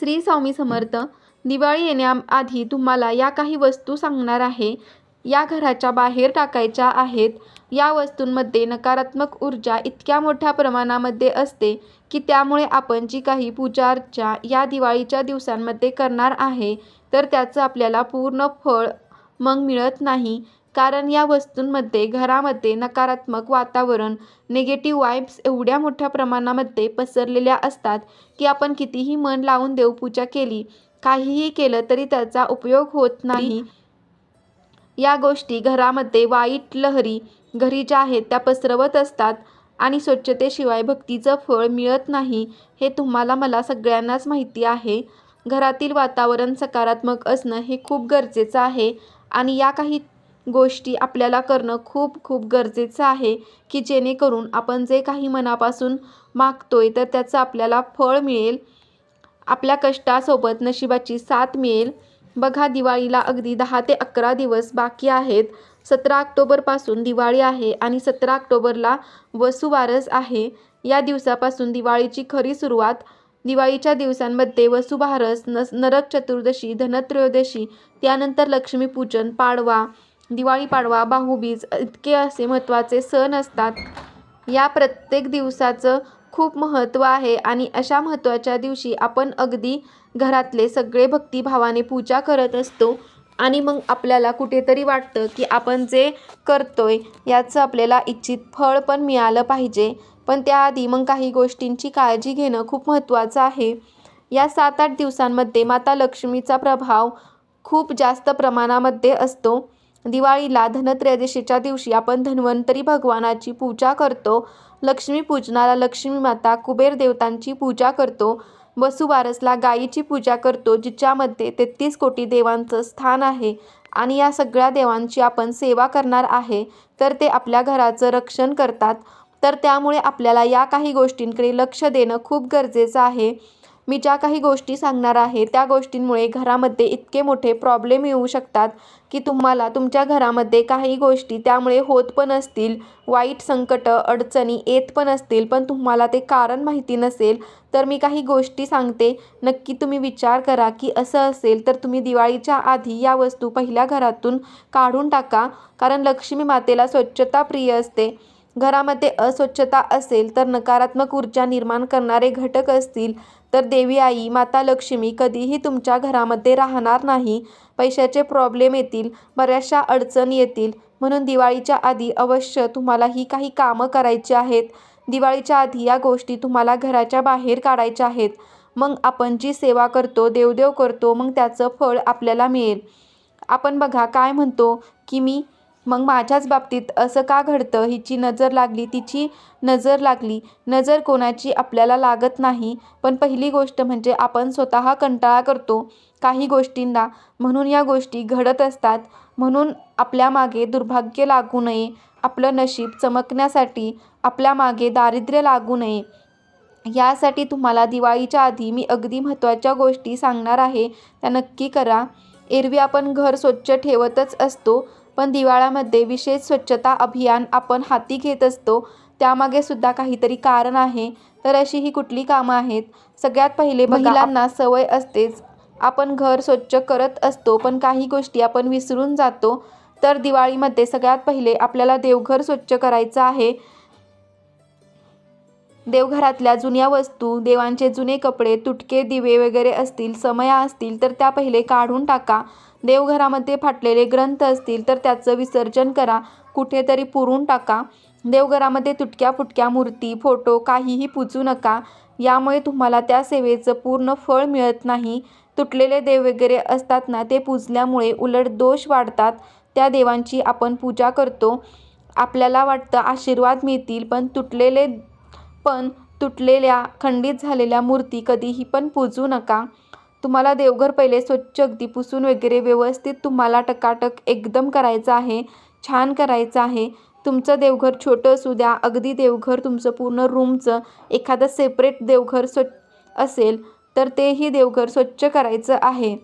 श्री स्वामी समर्थ दिवाळी येण्याआधी तुम्हाला या काही वस्तू सांगणार आहे. या घराच्या बाहेर टाकायच्या आहेत. या वस्तूंमध्ये नकारात्मक ऊर्जा इतक्या मोठ्या प्रमाणामध्ये असते की त्यामुळे आपण जी काही पूजा अर्चा या दिवाळीच्या दिवसांमध्ये करणार आहे तर त्याचं आपल्याला पूर्ण फळ मग मिळत नाही. कारण या वस्तूंमध्ये घरामध्ये नकारात्मक वातावरण निगेटिव्ह वाईब्स एवढ्या मोठ्या प्रमाणामध्ये पसरलेल्या असतात की आपण कितीही मन लावून देवपूजा केली काहीही केलं तरी त्याचा उपयोग होत नाही. या गोष्टी घरामध्ये वाईट लहरी घरी ज्या आहेत त्या पसरवत असतात आणि स्वच्छतेशिवाय भक्तीचं फळ मिळत नाही हे तुम्हाला मला सगळ्यांनाच माहिती आहे. घरातील वातावरण सकारात्मक असणं हे खूप गरजेचं आहे आणि या काही गोष्टी आपल्याला करणं खूप खूप गरजेचं आहे की जेणेकरून आपण जे काही मनापासून मागतोय तर त्याचं आपल्याला फळ मिळेल. आपल्या कष्टासोबत नशिबाची साथ मिळेल. बघा दिवाळीला अगदी दहा ते अकरा दिवस बाकी आहेत. सतरा ऑक्टोबरपासून दिवाळी आहे आणि सतरा ऑक्टोबरला वसुवारस आहे. या दिवसापासून दिवाळीची खरी सुरुवात दिवाळीच्या दिवसांमध्ये वसुबारस नस नरक चतुर्दशी धनत्रयोदशी त्यानंतर लक्ष्मीपूजन पाडवा दिवाळी पाडवा भाऊबीज इतके असे महत्त्वाचे सण असतात. या प्रत्येक दिवसाचं खूप महत्त्व आहे आणि अशा महत्त्वाच्या दिवशी आपण अगदी घरातले सगळे भक्तिभावाने पूजा करत असतो आणि मग आपल्याला कुठेतरी वाटतं की आपण जे करतोय याचं आपल्याला इच्छित फळ पण मिळालं पाहिजे. पण त्याआधी मग काही गोष्टींची काळजी घेणं खूप महत्त्वाचं आहे. या सात आठ दिवसांमध्ये माता लक्ष्मीचा प्रभाव खूप जास्त प्रमाणामध्ये असतो. दिवाळीला धनत्रयोदशीच्या दिवशी आपण धन्वंतरी भगवानाची पूजा करतो. लक्ष्मीपूजनाला लक्ष्मी माता कुबेर देवतांची पूजा करतो. वसुबारसला गायीची पूजा करतो जिच्यामध्ये तेहतीस कोटी देवांचं स्थान आहे. आणि या सगळ्या देवांची आपण सेवा करणार आहे. तर ते आपल्या घराचं रक्षण करतात. तर त्यामुळे आपल्याला या काही गोष्टींकडे लक्ष देणं खूप गरजेचं आहे. मी ज्या काही गोष्टी सांगणार आहे त्या गोष्टींमुळे घरामध्ये इतके मोठे प्रॉब्लेम येऊ शकतात की तुम्हाला तुमच्या घरामध्ये काही गोष्टी त्यामुळे होत पण असतील वाईट संकट अडचणी येत पण असतील पण तुम्हाला ते कारण माहिती नसेल तर मी काही गोष्टी सांगते. नक्की तुम्ही विचार करा की असं असेल तर तुम्ही दिवाळीच्या आधी या वस्तू पहिल्या घरातून काढून टाका कारण लक्ष्मी मातेला स्वच्छता प्रिय असते. घरामध्ये अस्वच्छता असेल तर नकारात्मक ऊर्जा निर्माण करणारे घटक असतील तर देवी आई माता लक्ष्मी कधीही तुमच्या घरामध्ये राहणार नाही. पैशाचे प्रॉब्लेम येतील बऱ्याचशा अडचण येतील. म्हणून दिवाळीच्या आधी अवश्य तुम्हाला ही काही कामं करायची आहेत. दिवाळीच्या आधी या गोष्टी तुम्हाला घराच्या बाहेर काढायच्या आहेत. मग आपण जी सेवा करतो देवदेव करतो मग त्याचं फळ आपल्याला मिळेल. आपण बघा काय म्हणतो की मी? मग माझ्याच बाबतीत असं का घडतं? हिची नजर लागली तिची नजर लागली. नजर कोणाची? आपल्याला लागत नाही. पण पहिली गोष्ट म्हणजे आपण स्वतः कंटाळा करतो काही गोष्टींना. म्हणून या गोष्टी घडत असतात. म्हणून आपल्या मागे दुर्भाग्य लागू नये. आपलं नशीब चमकण्यासाठी आपल्या मागे दारिद्र्य लागू नये. यासाठी तुम्हाला दिवाळीच्या आधी मी अगदी महत्त्वाच्या गोष्टी सांगणार आहे. त्या नक्की करा. एरवी आपण घर स्वच्छ ठेवतच असतो. पण दिवाळ्यामध्ये विशेष स्वच्छता अभियान आपण हाती घेत असतो त्यामागे सुद्धा काहीतरी कारण आहे. तर अशी ही कुठली कामं आहेत? सगळ्यात पहिले महिलांना सवय असतेच. आपण घर स्वच्छ करत असतो पण काही गोष्टी आपण विसरून जातो. तर दिवाळीमध्ये सगळ्यात पहिले आपल्याला देवघर स्वच्छ करायचं आहे. देवघरातल्या जुन्या वस्तू देवांचे जुने कपडे तुटके दिवे वगैरे असतील समया असतील तर त्या पहिले काढून टाका. देवघरामध्ये फाटलेले ग्रंथ असतील तर त्याचं विसर्जन करा. कुठेतरी पुरून टाका. देवघरामध्ये तुटक्या फुटक्या मूर्ती फोटो काहीही पूजू नका. यामुळे तुम्हाला त्या सेवेचं पूर्ण फळ मिळत नाही. तुटलेले देव वगैरे असतात ना ते पूजल्यामुळे उलट दोष वाढतात. त्या देवांची आपण पूजा करतो. आपल्याला वाटतं आशीर्वाद मिळतील पण तुटलेले पण तुटलेल्या खंडित झालेल्या मूर्ती कधीही पण पूजू नका. तुम्हाला देवघर पहिले स्वच्छ अगदी पुसून वगैरे व्यवस्थित तुम्हाला टकाटक एकदम करायचं आहे छान करायचं आहे. तुमचं देवघर छोटं असू द्या अगदी देवघर तुमचं पूर्ण रूमचं एखादं सेपरेट देवघर स्वच्छ असेल तर तेही देवघर स्वच्छ करायचं आहे.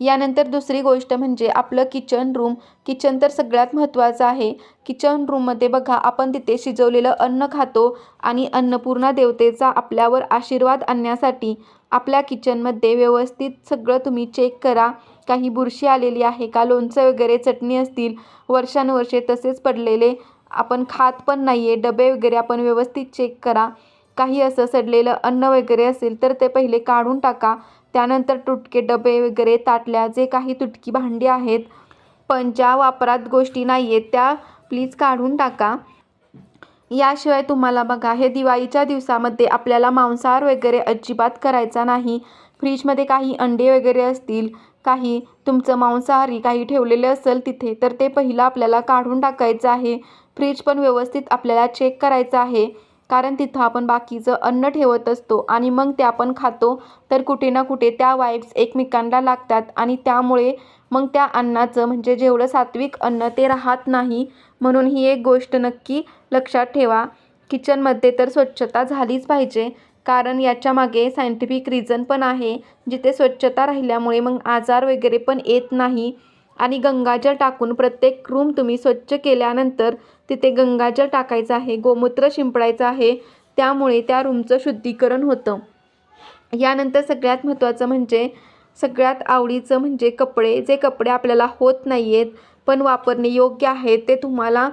यानंतर दुसरी गोष्ट म्हणजे आपलं किचन रूम किचन तर सगळ्यात महत्त्वाचं आहे. किचन रूममध्ये बघा आपण तिथे शिजवलेलं अन्न खातो आणि अन्नपूर्णा देवतेचा आपल्यावर आशीर्वाद आणण्यासाठी आपल्या किचनमध्ये व्यवस्थित सगळं तुम्ही चेक करा. काही बुरशी आलेली आहे का? लोणचं वगैरे चटणी असतील वर्षानुवर्षे तसेच पडलेले. आपण खात पण नाही आहे डबे वगैरे आपण व्यवस्थित चेक करा. काही असं सडलेलं अन्न वगैरे असेल तर ते पहिले काढून टाका. त्यानंतर तुटके डबे वगैरे ताटल्या जे काही तुटकी भांडी आहेत पण ज्या वापरात गोष्टी नाही आहेत त्या प्लीज काढून टाका. याशिवाय तुम्हाला बघा हे दिवाळीच्या दिवसामध्ये आपल्याला मांसाहार वगैरे अजिबात करायचा नाही. फ्रीजमध्ये काही अंडे वगैरे असतील काही तुमचं मांसाहारी काही ठेवलेले असेल तिथे तर ते पहिलं आपल्याला काढून टाकायचं आहे. फ्रीज पण व्यवस्थित आपल्याला चेक करायचं आहे. कारण तिथं आपण बाकीचं अन्न ठेवत असतो आणि मग ते आपण खातो. तर कुठे ना कुठे त्या वाईब्स एकमेकांना लागतात आणि त्यामुळे मग त्या अन्नाचं म्हणजे जेवढं सात्विक अन्न ते राहत नाही. म्हणून ही एक गोष्ट नक्की लक्षात ठेवा. किचनमध्ये तर स्वच्छता झालीच पाहिजे. कारण याच्यामागे सायंटिफिक रिझन पण आहे. जिथे स्वच्छता राहिल्यामुळे मग आजार वगैरे पण येत नाही. आणि गंगाजल टाकून प्रत्येक रूम तुम्ही स्वच्छ केल्यानंतर तिथे गंगाजल टाकायचं आहे गोमूत्र शिंपडायचं आहे. त्यामुळे त्या रूमचं शुद्धीकरण होतं. यानंतर सगळ्यात महत्त्वाचं म्हणजे सगळ्यात आवडीचं म्हणजे कपडे. जे कपडे आपल्याला होत नाही आहेत पण वापरणे योग्य आहेत ते तुम्हाला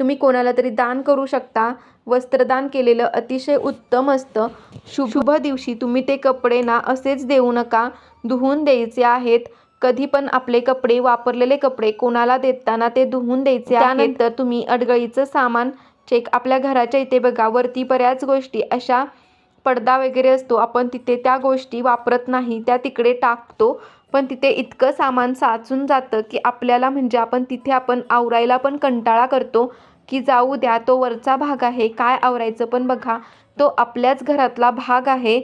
तुम्ही कोणाला तरी दान करू शकता. वस्त्रदान केलेलं अतिशय उत्तम असतं. शुभ दिवशी तुम्ही ते कपडे ना असेच देऊ नका. धुवून द्यायचे आहेत. कधी पण आपले कपडे वापरलेले कपडे कोणाला देताना ते धुवून द्यायचे त्यानंतर तुम्ही अडगळीचं सामान चेक आपल्या घराच्या इथे बघा वरती बऱ्याच गोष्टी अशा पडदा वगैरे असतो आपण तिथे त्या गोष्टी वापरत नाही त्या तिकडे टाकतो. पण तिथे इतकं सामान साचून जातं की आपल्याला म्हणजे आपण तिथे आपण आवरायला पण कंटाळा करतो की जाऊ द्या तो वरचा भाग आहे काय आवरायचं पण बघा तो आपल्याच घरातला भाग आहे.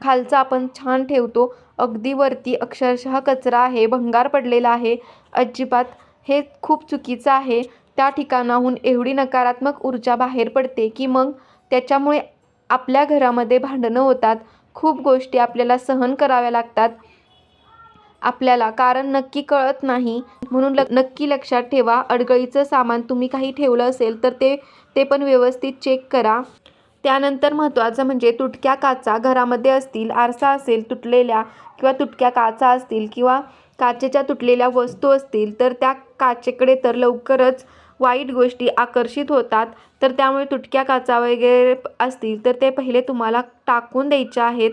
खालचा आपण छान ठेवतो. अगदी वरती अक्षरशः कचरा आहे भंगार पडलेला आहे. अजिबात हे खूप चुकीचं आहे. त्या ठिकाणाहून एवढी नकारात्मक ऊर्जा बाहेर पडते की मग त्याच्यामुळे आपल्या घरामध्ये भांडणं होतात. खूप गोष्टी आपल्याला सहन कराव्या लागतात. आपल्याला कारण नक्की कळत नाही. म्हणून ल नक्की लक्षात ठेवा. अडगळीचं सामान तुम्ही काही ठेवलं असेल तर ते ते पण व्यवस्थित चेक करा. त्यानंतर महत्त्वाचं म्हणजे तुटक्या काचा घरामध्ये असतील आरसा असेल तुटलेल्या किंवा तुटक्या काचा असतील किंवा काचेच्या तुटलेल्या वस्तू असतील तर त्या काचेकडे तर लवकरच वाईट गोष्टी आकर्षित होतात. तर त्यामुळे तुटक्या काचा वगैरे असतील तर ते पहिले तुम्हाला टाकून द्यायचे आहेत.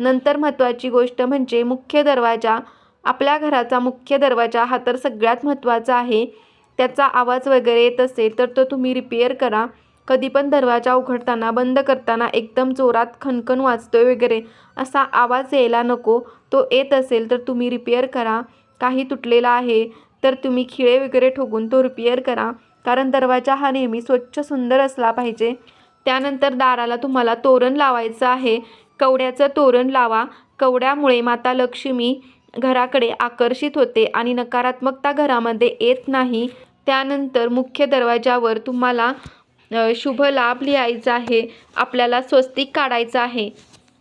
नंतर महत्त्वाची गोष्ट म्हणजे मुख्य दरवाजा. आपल्या घराचा मुख्य दरवाजा हा तर सगळ्यात महत्त्वाचा आहे. त्याचा आवाज वगैरे येत असेल तर तो तुम्ही रिपेअर करा. कधी पण दरवाजा उघडताना बंद करताना एकदम जोरात खणखण वाजतोय वगैरे असा आवाज यायला नको. तो येत असेल तर तुम्ही रिपेअर करा. काही तुटलेला आहे तर तुम्ही खिळे वगैरे ठोकून तो रिपेअर करा. कारण दरवाजा हा नेहमी स्वच्छ सुंदर असला पाहिजे. त्यानंतर दाराला तुम्हाला तोरण लावायचं आहे. कवड्याचं तोरण लावा. कवड्यामुळे माता लक्ष्मी घराकडे आकर्षित होते आणि नकारात्मकता घरामध्ये येत नाही. त्यानंतर मुख्य दरवाजावर तुम्हाला शुभ लाभ लिहायचा आहे आपल्याला स्वस्तिक काढायचं आहे.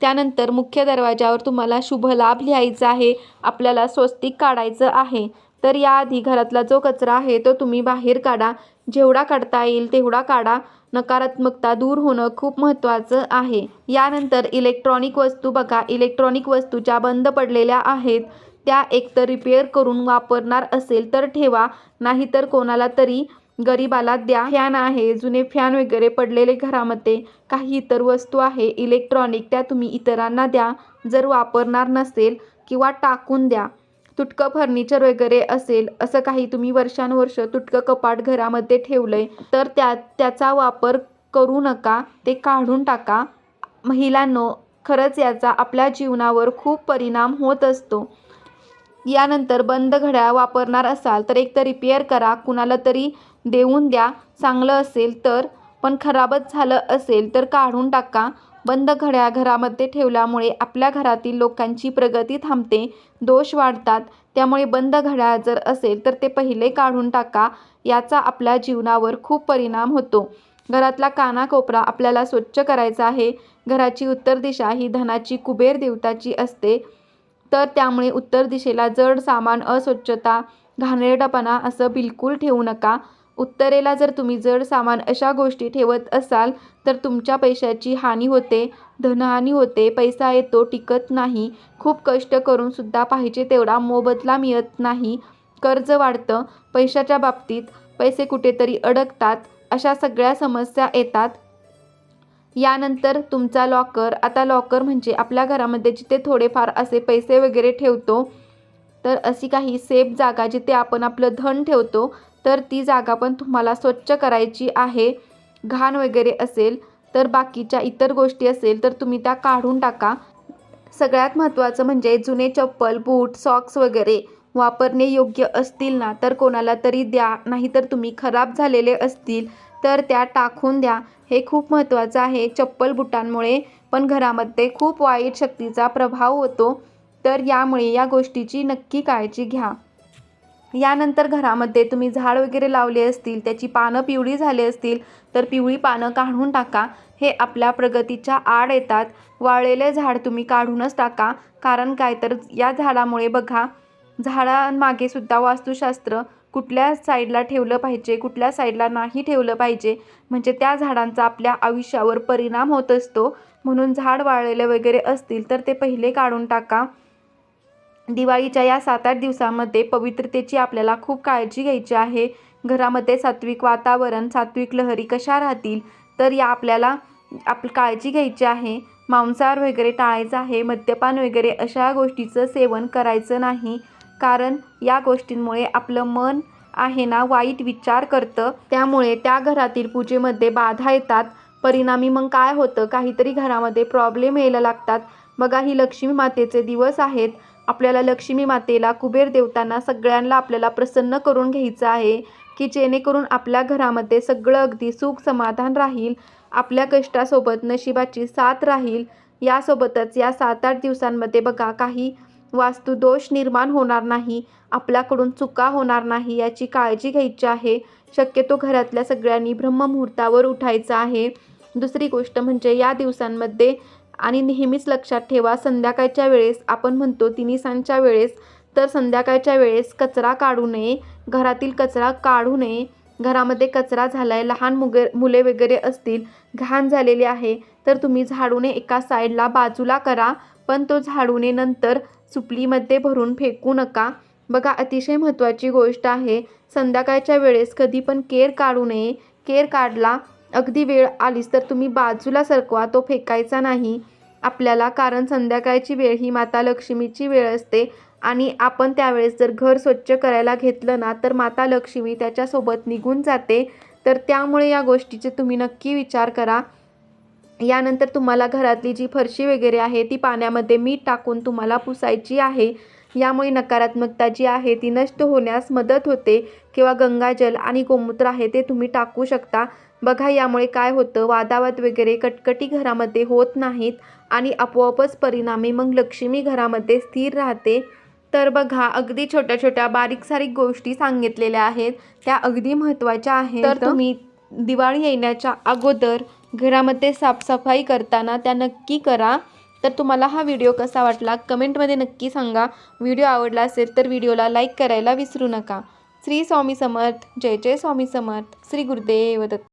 त्यानंतर मुख्य दरवाजावर तुम्हाला शुभ लाभ लिहायचा आहे आपल्याला स्वस्तिक काढायचं आहे. तर याआधी घरातला जो कचरा आहे तो तुम्ही बाहेर काढा. जेवढा काढता येईल तेवढा काढा. नकारात्मकता दूर होणं खूप महत्त्वाचं आहे. यानंतर इलेक्ट्रॉनिक वस्तू बघा. इलेक्ट्रॉनिक वस्तू ज्या बंद पडलेल्या आहेत त्या एकतर रिपेअर करून वापरणार असेल तर ठेवा. नाहीतर कोणाला तरी गरिबाला द्या. फॅन आहे जुने फॅन वगैरे पडलेले घरामध्ये. काही इतर वस्तू आहे इलेक्ट्रॉनिक त्या तुम्ही इतरांना द्या. जर वापरणार नसेल किंवा टाकून द्या. तुटकं फर्निचर वगैरे असेल असं काही तुम्ही वर्षानुवर्ष तुटकं कपाट घरामध्ये ठेवलं आहे तर त्या त्याचा वापर करू नका. ते काढून टाका. महिलांनो खरंच याचा आपल्या जीवनावर खूप परिणाम होत असतो. यानंतर बंद घड्याळ वापरणार असाल तर एक तर रिपेअर करा. कुणाला तरी देऊन द्या. चांगलं असेल तर. पण खराबच झालं असेल तर काढून टाका. बंद घड्या घरामध्ये ठेवल्यामुळे आपल्या घरातील लोकांची प्रगती थांबते. दोष वाढतात. त्यामुळे बंद घड्याळ जर असेल तर ते पहिले काढून टाका. याचा आपल्या जीवनावर खूप परिणाम होतो. घरातला कानाकोपरा आपल्याला स्वच्छ करायचा आहे. घराची उत्तर दिशा ही धनाची कुबेर देवताची असते. तर त्यामुळे उत्तर दिशेला जड सामान अस्वच्छता घाणेरडपणा असं बिलकुल ठेवू नका. उत्तरेला जर तुम्ही जड सामान अशा गोष्टी ठेवत असाल तर तुमच्या पैशाची हानी होते धनहानी होते पैसा येतो टिकत नाही. खूप कष्ट करून सुद्धा पाहिजे तेवढा मोबदला मिळत नाही. कर्ज वाढतं पैशाच्या बाबतीत पैसे कुठेतरी अडकतात अशा सगळ्या समस्या येतात. यानंतर तुमचा लॉकर आता लॉकर म्हणजे आपल्या घरामध्ये जिथे थोडेफार असे पैसे वगैरे ठेवतो तर अशी काही सेफ जागा जिथे आपण आपलं धन ठेवतो तर ती जागा पण तुम्हाला स्वच्छ करायची आहे. घाण वगैरे असेल तर बाकीच्या इतर गोष्टी असेल तर तुम्ही त्या काढून टाका. सगळ्यात महत्त्वाचं म्हणजे जुने चप्पल बूट सॉक्स वगैरे वापरणे योग्य असतील ना तर कोणाला तरी द्या. नाहीतर तुम्ही खराब झालेले असतील तर त्या टाकून द्या. हे खूप महत्त्वाचं आहे. चप्पल बुटांमुळे पण घरामध्ये खूप वाईट शक्तीचा प्रभाव होतो. तर यामुळे या गोष्टीची नक्की काळजी घ्या. यानंतर घरामध्ये तुम्ही झाड वगैरे लावले असतील त्याची पानं पिवळी झाली असतील तर पिवळी पानं काढून टाका. हे आपल्या प्रगतीच्या आड येतात. वाळलेले झाड तुम्ही काढूनच टाका. कारण काय तर या झाडामुळे बघा झाडांमागे सुद्धा वास्तुशास्त्र कुठल्या साईडला ठेवलं पाहिजे कुठल्या साईडला नाही ठेवलं पाहिजे. म्हणजे त्या झाडांचा आपल्या आयुष्यावर परिणाम होत असतो. म्हणून झाड वाळलेले वगैरे असतील तर ते पहिले काढून टाका. दिवाळीच्या या सात आठ दिवसामध्ये पवित्रतेची आपल्याला खूप काळजी घ्यायची आहे. घरामध्ये सात्विक वातावरण सात्विक लहरी कशा राहतील तर या आपल्याला आप काळजी घ्यायची आहे. मांसाहार वगैरे टाळायचं आहे मद्यपान वगैरे अशा गोष्टीचं सेवन करायचं नाही. कारण या गोष्टींमुळे आपलं मन आहे ना वाईट विचार करतं. त्यामुळे त्या घरातील पूजेमध्ये बाधा येतात. परिणामी मग काय होतं? काहीतरी घरामध्ये प्रॉब्लेम यायला लागतात. बघा ही लक्ष्मी मातेचे दिवस आहेत. आपल्याला लक्ष्मी मातेला कुबेर देवतांना सगळ्यांना आपल्याला प्रसन्न करून घ्यायचं आहे की जेणेकरून आपल्या घरामध्ये सगळं अगदी सुख समाधान राहील आपल्या कष्टासोबत नशिबाची साथ राहील यासोबतच या सात आठ दिवसांमध्ये बघा काही वास्तुदोष निर्माण होणार नाही आपल्याकडून चुका होणार नाही याची काळजी घ्यायची आहे. शक्यतो घरातल्या सगळ्यांनी ब्रह्ममुहूर्तावर उठायचं आहे. दुसरी गोष्ट म्हणजे या दिवसांमध्ये आणि नेहमीच लक्षात ठेवा संध्याकाळच्या वेळेस आपण म्हणतो तिन्हीसांच्या वेळेस तर संध्याकाळच्या वेळेस कचरा काढू नये घरातील कचरा काढू नये घरामध्ये कचरा झाला आहे लहान मुगे मुले वगैरे असतील घाण झालेली आहे तर तुम्ही झाडूने एका साईडला बाजूला करा पण तो झाडूने नंतर सुपलीमध्ये भरून फेकू नका. बघा अतिशय महत्त्वाची गोष्ट आहे संध्याकाळच्या वेळेस कधी पण केर काढू नये केर काढला अगदी वेळ आलीस तर तुम्ही बाजूला सरकवा तो फेकायचा नाही. आपल्याला कारण संध्याकाळची वेळ ही माता लक्ष्मीची वेळ असते आणि आपण त्यावेळेस जर घर स्वच्छ करायला घेतलं ना तर माता लक्ष्मी त्याच्यासोबत निघून जाते. तर त्यामुळे या गोष्टीचे तुम्ही नक्की विचार करा. यानंतर तुम्हाला घरातली जी फरशी वगैरे आहे ती पाण्यामध्ये मीठ टाकून तुम्हाला पुसायची आहे. यामुळे नकारात्मकता जी आहे ती नष्ट होण्यास मदत होते किंवा गंगाजल आणि गोमूत्र आहे ते तुम्ही टाकू शकता. बघा यामुळे काय होतं? वादावाद वगैरे कटकटी घरामध्ये होत नाहीत आणि आपोआपच परिणामी मग लक्ष्मी घरामध्ये स्थिर राहते. तर बघा अगदी छोट्या छोट्या बारीक सारीक गोष्टी सांगितलेल्या आहेत. त्या अगदी महत्त्वाच्या आहेत. तर? तुम्ही दिवाळी येण्याच्या अगोदर घरामध्ये साफसफाई करताना त्या नक्की करा. तर तुम्हाला हा व्हिडिओ कसा वाटला? कमेंटमध्ये नक्की सांगा. व्हिडिओ आवडला असेल तर व्हिडिओला लाईक करायला विसरू नका. श्री स्वामी समर्थ. जय जय स्वामी समर्थ. श्री गुरुदेव दत्त